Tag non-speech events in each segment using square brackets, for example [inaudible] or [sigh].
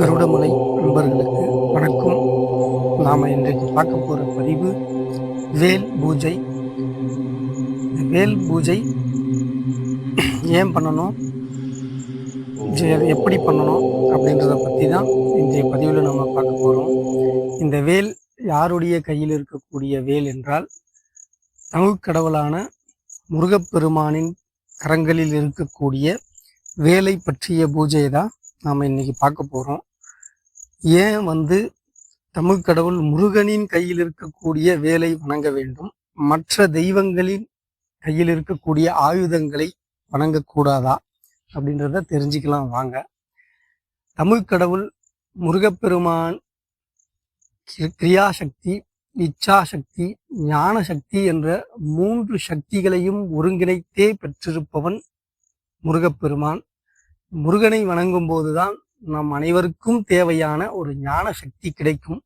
கருடமலை நண்பர்களுக்கு வணக்கம். நாம் இன்றைக்கு பார்க்க போகிற பதிவு வேல் பூஜை. வேல் பூஜை ஏன் பண்ணணும்? எப்படி பண்ணணும் அப்படின்றத பற்றி தான் இன்றைய பதிவில் நம்ம பார்க்க போகிறோம் இந்த வேல் யாருடைய கையில் இருக்கக்கூடிய வேல் என்றால் தமிழ் கடவுளான முருகப்பெருமானின் கரங்களில் இருக்கக்கூடிய வேலை பற்றிய பூஜையை தான் நாம் இன்னைக்கு பார்க்க போகிறோம் ஏன் வந்து தமிழ் கடவுள் முருகனின் கையில் இருக்கக்கூடிய வேலை வணங்க வேண்டும்? மற்ற தெய்வங்களின் கையில் இருக்கக்கூடிய ஆயுதங்களை வணங்கக்கூடாதா? அப்படின்றத தெரிஞ்சுக்கலாம் வாங்க. தமிழ் கடவுள் முருகப்பெருமான் கிரியாசக்தி இச்சாசக்தி ஞான சக்தி என்ற மூன்று சக்திகளையும் ஒருங்கிணைத்தே பெற்றிருப்பவன் முருகப்பெருமான் முருகனை வணங்கும் போதுதான் நம் அனைவருக்கும் தேவையான ஒரு ஞான சக்தி கிடைக்கும்.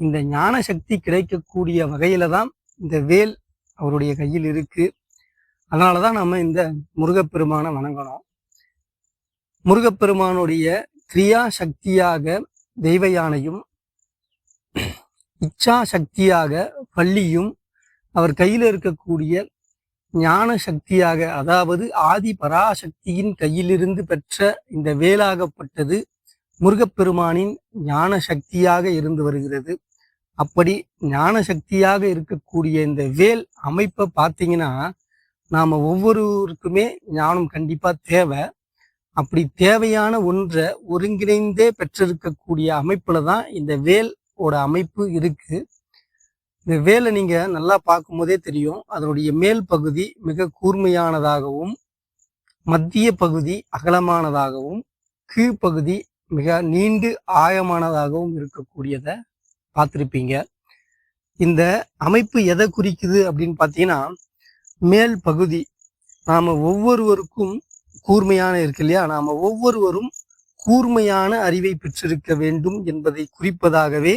இந்த ஞான சக்தி கிடைக்கக்கூடிய வகையில தான் இந்த வேல் அவருடைய கையில் இருக்கு. அதனால தான் நம்ம இந்த முருகப்பெருமானை வணங்கணும். முருகப்பெருமானுடைய கிரியா சக்தியாக தெய்வ யானையும் இச்சா சக்தியாக பள்ளியும் அவர் கையில் இருக்கக்கூடிய ஞான சக்தியாக அதாவது ஆதி பராசக்தியின் கையிலிருந்து பெற்ற இந்த வேலாகப்பட்டது முருகப்பெருமானின் ஞான சக்தியாக இருந்து வருகிறது. அப்படி ஞான சக்தியாக இருக்கக்கூடிய இந்த வேல் அமைப்பை பார்த்தீங்கன்னா நாம ஒவ்வொருவருக்குமே ஞானம் கண்டிப்பாக தேவை. அப்படி தேவையான ஒன்றை ஒருங்கிணைந்தே பெற்றிருக்கக்கூடிய அமைப்புல தான் இந்த வேலோட அமைப்பு இருக்கு. இந்த வேலை நீங்க நல்லா பார்க்கும்போதே தெரியும். அதனுடைய மேல் பகுதி மிக கூர்மையானதாகவும் மத்திய பகுதி அகலமானதாகவும் கீழ்ப்பகுதி மிக நீண்டு ஆழமானதாகவும் இருக்கக்கூடியத பார்த்துருப்பீங்க. இந்த அமைப்பு எதை குறிக்குது அப்படின்னு பார்த்தீங்கன்னா மேல் பகுதி நாம ஒவ்வொருவருக்கும் கூர்மையான இருக்கு இல்லையா? நாம ஒவ்வொருவரும் கூர்மையான அறிவை பெற்றிருக்க வேண்டும் என்பதை குறிப்பதாகவே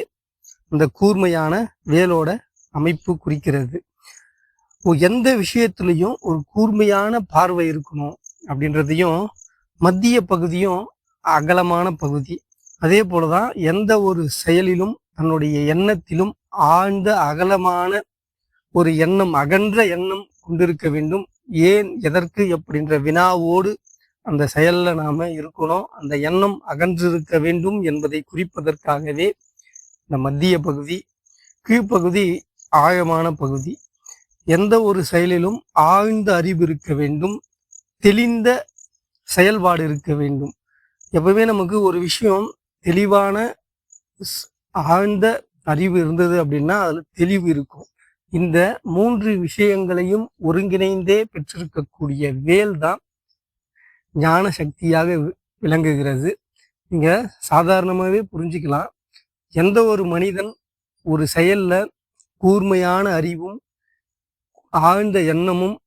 இந்த கூர்மையான வேலோட அமைப்பு குறிக்கிறது. எந்த விஷயத்திலையும் ஒரு கூர்மையான பார்வை இருக்கணும் அப்படின்றதையும் மத்திய பகுதியும் அகலமான பகுதி. அதே போலதான் எந்த ஒரு செயலிலும் தன்னுடைய எண்ணத்திலும் ஆழ்ந்த அகலமான ஒரு எண்ணம் அகன்ற எண்ணம் கொண்டிருக்க வேண்டும். ஏன் எதற்கு அப்படின்ற வினாவோடு அந்த செயல்ல நாம இருக்கணும். அந்த எண்ணம் அகன்றிருக்க வேண்டும் என்பதை குறிப்பதற்காகவே இந்த மத்திய பகுதி கீழ்ப்பகுதி ஆழமான பகுதி. எந்த ஒரு செயலிலும் ஆழ்ந்த அறிவு இருக்க வேண்டும் தெளிந்த செயல்பாடு இருக்க வேண்டும். எப்பவுமே நமக்கு ஒரு விஷயம் தெளிவான ஆழ்ந்த அறிவு இருந்தது அப்படின்னா அதில் தெளிவு இருக்கும். இந்த மூன்று விஷயங்களையும் ஒருங்கிணைந்தே பெற்றிருக்கக்கூடிய வேல் தான் ஞான சக்தியாக வி- விளங்குகிறது. நீங்கள் சாதாரணமாகவே புரிஞ்சுக்கலாம். எந்த ஒரு மனிதன் ஒரு செயல்ல கூர்மையான அறிவும் ஆழ்ந்த எண்ணமும்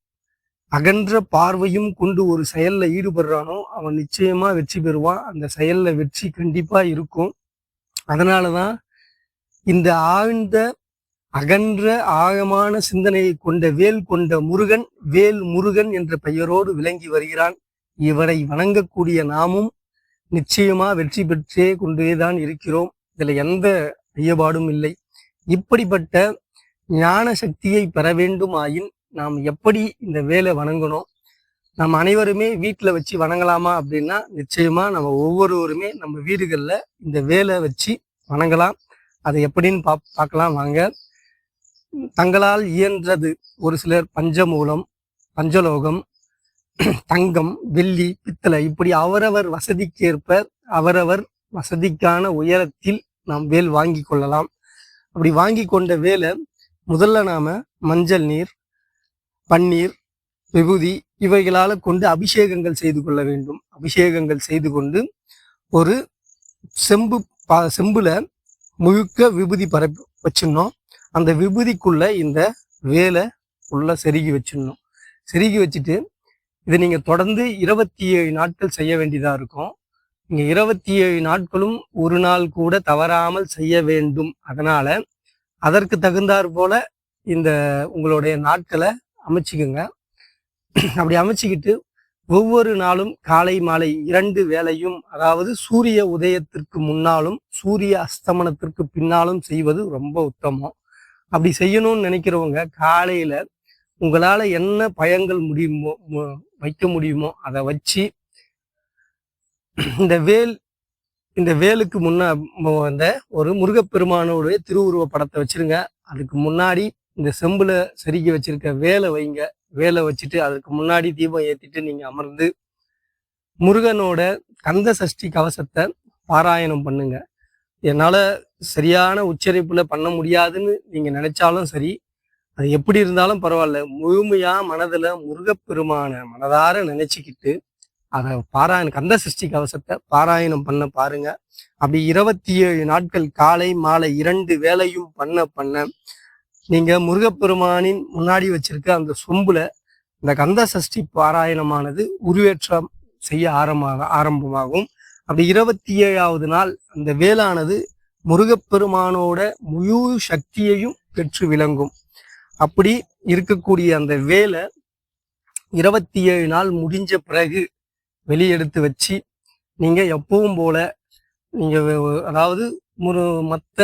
அகன்ற பார்வையும் கொண்டு ஒரு செயல்ல ஈடுபடுறானோ அவன் நிச்சயமா வெற்றி பெறுவான். அந்த செயல்ல வெற்றி கண்டிப்பா இருக்கும். அதனாலதான் இந்த ஆழ்ந்த அகன்ற ஆழமான சிந்தனையை கொண்ட வேல் கொண்ட முருகன் வேல் முருகன் என்ற பெயரோடு விளங்கி வருகிறான். இவரை வணங்கக்கூடிய நாமும் நிச்சயமா வெற்றி பெற்றே கொண்டேதான் இருக்கிறோம். இதுல எந்த ஐயபாடும் இல்லை. இப்படிப்பட்ட ஞான சக்தியை பெற வேண்டுமாயின் நாம் எப்படி இந்த வேலை வணங்கணும்? நம்ம அனைவருமே வீட்டில் வச்சு வணங்கலாமா அப்படின்னா நிச்சயமா நம்ம ஒவ்வொருவருமே நம்ம வீடுகளில் இந்த வேலை வச்சு வணங்கலாம். அதை எப்படின்னு பா பார்க்கலாம் வாங்க. தங்களால் இயன்றது ஒரு சிலர் பஞ்சமூலம் பஞ்சலோகம் தங்கம் வெள்ளி பித்தளை இப்படி அவரவர் வசதிக்கேற்ப அவரவர் வசதிக்கான உயரத்தில் நாம் வேல் வாங்கி கொள்ளலாம். அப்படி வாங்கி கொண்ட வேலை முதல்ல நாம் மஞ்சள் நீர் பன்னீர் விபூதி இவைகளால் கொண்டு அபிஷேகங்கள் செய்து கொள்ள வேண்டும். அபிஷேகங்கள் செய்து கொண்டு ஒரு செம்பு பா செம்புல முழுக்க விபூதி பரப்பி வச்சிடணும். அந்த விபூதிக்குள்ள இந்த வேலை உள்ள செருகி வச்சிடணும். செருகி வச்சுட்டு இதை நீங்கள் தொடர்ந்து இருபத்தி ஏழு நாட்கள் செய்ய வேண்டியதாக இருக்கும். இங்கே இருபத்தி ஏழு நாட்களும் ஒரு நாள் கூட தவறாமல் செய்ய வேண்டும். அதனால் அதற்கு தகுந்தாற் போல இந்த உங்களுடைய நாட்களை அமைச்சிக்கோங்க. அப்படி அமைச்சிக்கிட்டு ஒவ்வொரு நாளும் காலை மாலை இரண்டு வேளையும் அதாவது சூரிய உதயத்திற்கு முன்னாலும் சூரிய அஸ்தமனத்திற்கு பின்னாலும் செய்வது ரொம்ப உத்தமம். அப்படி செய்யணும்னு நினைக்கிறவங்க காலையில் உங்களால் என்ன பயங்கள் முடியுமோ வைக்க முடியுமோ அதை வச்சு இந்த வேல் இந்த வேலுக்கு முன்ன வந்த ஒரு முருகப்பெருமானோடைய திருவுருவ படத்தை வச்சிருங்க. அதுக்கு முன்னாடி இந்த செம்புல செருகி வச்சிருக்க வேலை வைங்க. வேலை வச்சுட்டு அதுக்கு முன்னாடி தீபம் ஏற்றிட்டு நீங்கள் அமர்ந்து முருகனோட கந்த சஷ்டி கவசத்தை பாராயணம் பண்ணுங்க. என்னால் சரியான உச்சரிப்பில் பண்ண முடியாதுன்னு நீங்கள் நினைச்சாலும் சரி அது எப்படி இருந்தாலும் பரவாயில்ல. முழுமையாக மனதில் முருகப்பெருமான மனதார நினச்சிக்கிட்டு அதை பாராயணம் கந்த சஷ்டி கவசத்தை பாராயணம் பண்ண பாருங்க. அப்படி இருபத்தி ஏழு நாட்கள் காலை மாலை இரண்டு வேலையும் பண்ண பண்ண நீங்க முருகப்பெருமானின் முன்னாடி வச்சிருக்க அந்த சொம்புல இந்த கந்த சஷ்டி பாராயணமானது உருவேற்றம் செய்ய ஆரம்பமாக ஆரம்பமாகும். அப்படி இருபத்தி ஏழாவது நாள் அந்த வேலானது முருகப்பெருமானோட முழு சக்தியையும் பெற்று விளங்கும். அப்படி இருக்கக்கூடிய அந்த வேலை இருபத்தி ஏழு நாள் முடிஞ்ச பிறகு வெளியெடுத்து வச்சு நீங்கள் எப்பவும் போல் நீங்கள் அதாவது ஒரு மற்ற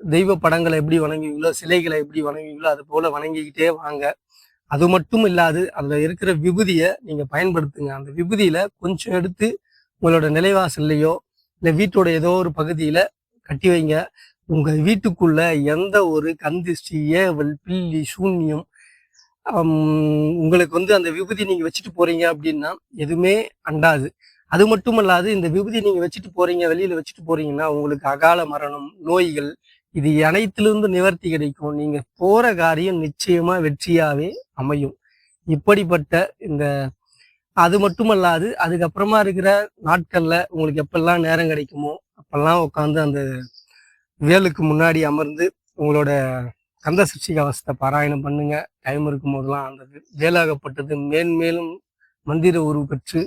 தெய்வ படங்களை எப்படி வணங்குவீங்களோ சிலைகளை எப்படி வணங்குவீங்களோ அது போல் வணங்கிக்கிட்டே வாங்க. அது மட்டும் இல்லாது அதில் இருக்கிற விபூதியை நீங்கள் பயன்படுத்துங்க. அந்த விபூதியில் கொஞ்சம் எடுத்து உங்களோட நிலைவாசல்லையோ இல்லை வீட்டோட ஏதோ ஒரு பகுதியில் கட்டி வைங்க. உங்கள் வீட்டுக்குள்ள எந்த ஒரு கந்திஷ்டி ஏவல் பில்லி சூன்யம் உங்களுக்கு வந்து அந்த விபூதி நீங்க வச்சுட்டு போறீங்க அப்படின்னா எதுவுமே அண்டாது. அது மட்டும் அல்லாது இந்த விபூதி நீங்க வச்சுட்டு போறீங்க வெளியில வச்சுட்டு போறீங்கன்னா உங்களுக்கு அகால மரணம் நோய்கள் இது அனைத்திலிருந்து நிவர்த்தி கிடைக்கும். நீங்க போற காரியம் நிச்சயமா வெற்றியாவே அமையும். இப்படிப்பட்ட இந்த அது மட்டுமல்லாது அதுக்கப்புறமா இருக்கிற நாட்கள்ல உங்களுக்கு எப்பெல்லாம் நேரம் கிடைக்குமோ அப்பெல்லாம் உட்காந்து அந்த வேலுக்கு முன்னாடி அமர்ந்து உங்களோட கந்த சஷ்டி கவசத்தை பாராயணம் பண்ணுங்க. டைம் இருக்கும் போதெல்லாம் அந்த வேலாகப்பட்டது மேன்மேலும் மந்திர உருவு பெற்று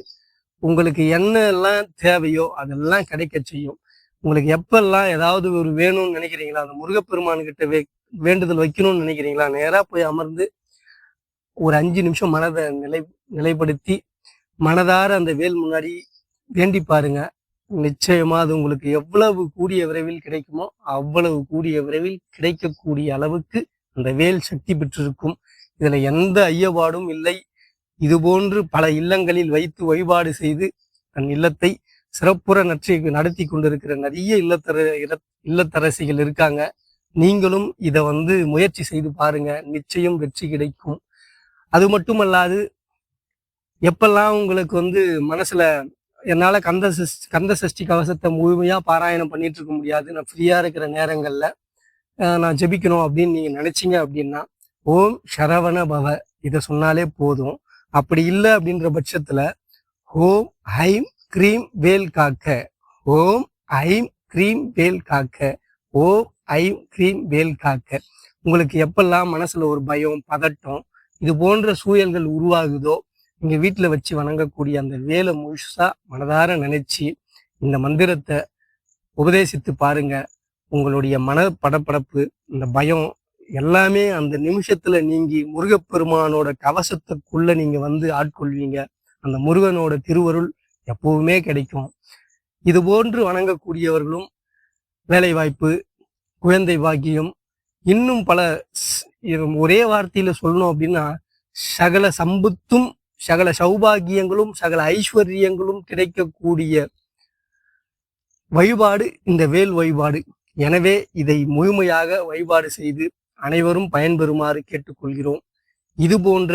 உங்களுக்கு என்ன எல்லாம் தேவையோ அதெல்லாம் கிடைக்க செய்யும். உங்களுக்கு எப்பெல்லாம் ஏதாவது ஒரு வேணும்னு நினைக்கிறீங்களா அந்த முருகப்பெருமான் கிட்ட வே வேண்டுதல் வைக்கணும்னு நினைக்கிறீங்களா நேராக போய் அமர்ந்து ஒரு அஞ்சு நிமிஷம் மனதை நிலை நிலைப்படுத்தி மனதார அந்த வேல் முன்னாடி வேண்டி பாருங்க. நிச்சயமா அது உங்களுக்கு எவ்வளவு கூடிய விரைவில் கிடைக்குமோ அவ்வளவு கூடிய விரைவில் கிடைக்கக்கூடிய அளவுக்கு அந்த வேல் சக்தி பெற்றிருக்கும். இதுல எந்த ஐயப்பாடும் இல்லை. இது போன்று பல இல்லங்களில் வைத்து வழிபாடு செய்து தன் இல்லத்தை சிறப்புற நற்றி நடத்தி கொண்டிருக்கிற நிறைய இல்லத்தர இல்லத்தரசிகள் இருக்காங்க. நீங்களும் இதை வந்து முயற்சி செய்து பாருங்க. நிச்சயம் வெற்றி கிடைக்கும். அது மட்டுமல்லாது எப்பெல்லாம் உங்களுக்கு வந்து மனசுல என்னால் கந்த சஷ் கந்த சஷ்டி கவசத்தை முழுமையாக பாராயணம் பண்ணிட்டு இருக்க முடியாது. நான் ஃப்ரீயாக இருக்கிற நேரங்களில் நான் ஜெபிக்கணும் அப்படின்னு நீங்கள் நினச்சிங்க அப்படின்னா ஓம் சரவண பவ. இதை சொன்னாலே போதும். அப்படி இல்லை அப்படின்ற பட்சத்தில் ஓம் ஐம் க்ரீம் வேல் காக்க. ஓம் ஐம் க்ரீம் வேல் காக்க. ஓம் ஐம் க்ரீம் வேல் காக்க. உங்களுக்கு எப்பெல்லாம் மனசில் ஒரு பயம் பதட்டம் இது போன்ற சூழல்கள் உருவாகுதோ எங்கள் வீட்டில் வச்சு வணங்கக்கூடிய அந்த வேலை முழுசாக மனதார நினைச்சு இந்த மந்திரத்தை உபதேசித்து பாருங்க. உங்களுடைய மன படப்படப்பு இந்த பயம் எல்லாமே அந்த நிமிஷத்துல நீங்கி முருகப்பெருமானோட கவசத்துக்குள்ள நீங்க வந்து ஆட்கொள்வீங்க. அந்த முருகனோட திருவருள் எப்பவுமே கிடைக்கும். இது போன்று வணங்கக்கூடியவர்களும் வேலைவாய்ப்பு குழந்தை பாக்கியம் இன்னும் பல ஒரே வார்த்தையில சொல்லணும் அப்படின்னா சகல சம்பத்தும் சகல சௌபாகியங்களும் சகல ஐஸ்வர்யங்களும் கிடைக்கக்கூடிய வழிபாடு இந்த வேல் வழிபாடு. எனவே இதை முழுமையாக வழிபாடு செய்து அனைவரும் பயன்பெறுமாறு கேட்டுக்கொள்கிறோம். இது போன்ற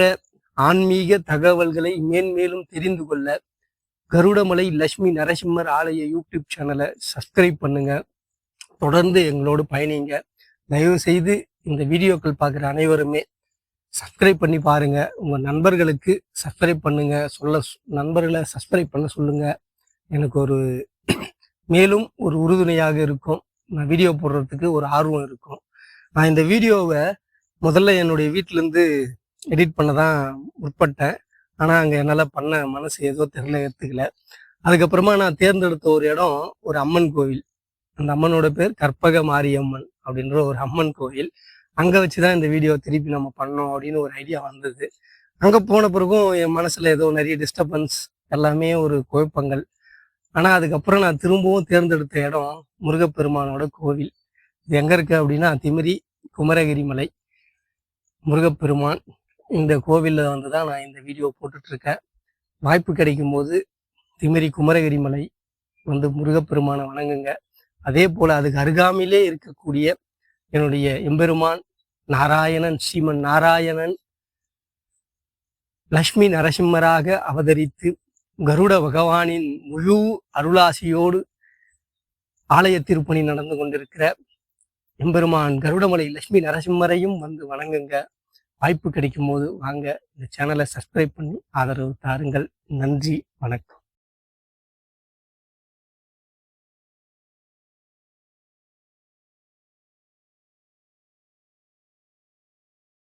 ஆன்மீக தகவல்களை மேன்மேலும் தெரிந்து கொள்ள கருடமலை லட்சுமி நரசிம்மர் ஆலய யூடியூப் சேனலை சப்ஸ்கிரைப் பண்ணுங்க. தொடர்ந்து எங்களோடு பயணிங்க. தயவு செய்து இந்த வீடியோக்கள் பார்க்குற அனைவருமே சப்ஸ்கிரைப் பண்ணி பாருங்க. உங்க நண்பர்களுக்கு சப்ஸ்கிரைப் பண்ணுங்க. சொல்ல நண்பர்களை சப்ஸ்கிரைப் பண்ண சொல்லுங்க. எனக்கு ஒரு [clears throat] மேலும் ஒரு உறுதுணையாக இருக்கும். நான் வீடியோ போடுறதுக்கு ஒரு ஆர்வம் இருக்கும். நான் இந்த வீடியோவை முதல்ல என்னுடைய வீட்டிலேருந்து எடிட் பண்ண தான் முற்பட்டேன். ஆனால் அங்கே என்னால் பண்ண மனசு ஏதோ தெரில ஏற்றுக்கல அதுக்கப்புறமா நான் தேர்ந்தெடுத்த ஒரு இடம் ஒரு அம்மன் கோவில். அந்த அம்மனோட பேர் கற்பக மாரியம்மன் அப்படின்ற ஒரு அம்மன் கோவில். அங்கே வச்சு தான் இந்த வீடியோ திருப்பி நம்ம பண்ணோம் அப்படின்னு ஒரு ஐடியா வந்தது. அங்கே போன பிறகும் என் மனசில் ஏதோ நிறைய டிஸ்டர்பன்ஸ் எல்லாமே ஒரு குழப்பங்கள். ஆனால் அதுக்கப்புறம் நான் திரும்பவும் தேர்ந்தெடுத்த இடம் முருகப்பெருமானோட கோவில். இது எங்கே இருக்குது அப்படின்னா திமிரி குமரகிரி மலை முருகப்பெருமான் இந்த கோவிலில் வந்து தான் நான் இந்த வீடியோ போட்டுட்ருக்கேன். வாய்ப்பு கிடைக்கும் போது திமிரி குமரகிரி மலை வந்து முருகப்பெருமானை வணங்குங்க. அதே போல் அதுக்கு அருகாமையிலே இருக்கக்கூடிய என்னுடைய எம்பெருமான் நாராயணன் ஸ்ரீமன் நாராயணன் லக்ஷ்மி நரசிம்மராக அவதரித்து கருட பகவானின் முழு அருளாசியோடு ஆலய திருப்பணி நடந்து கொண்டிருக்கிற எம்பெருமான் கருடமலை லட்சுமி நரசிம்மரையும் வந்து வணங்குங்க. வாய்ப்பு கிடைக்கும் போது வாங்க. இந்த சேனலை சப்ஸ்கிரைப் பண்ணி ஆதரவு தாருங்கள். நன்றி. வணக்கம்.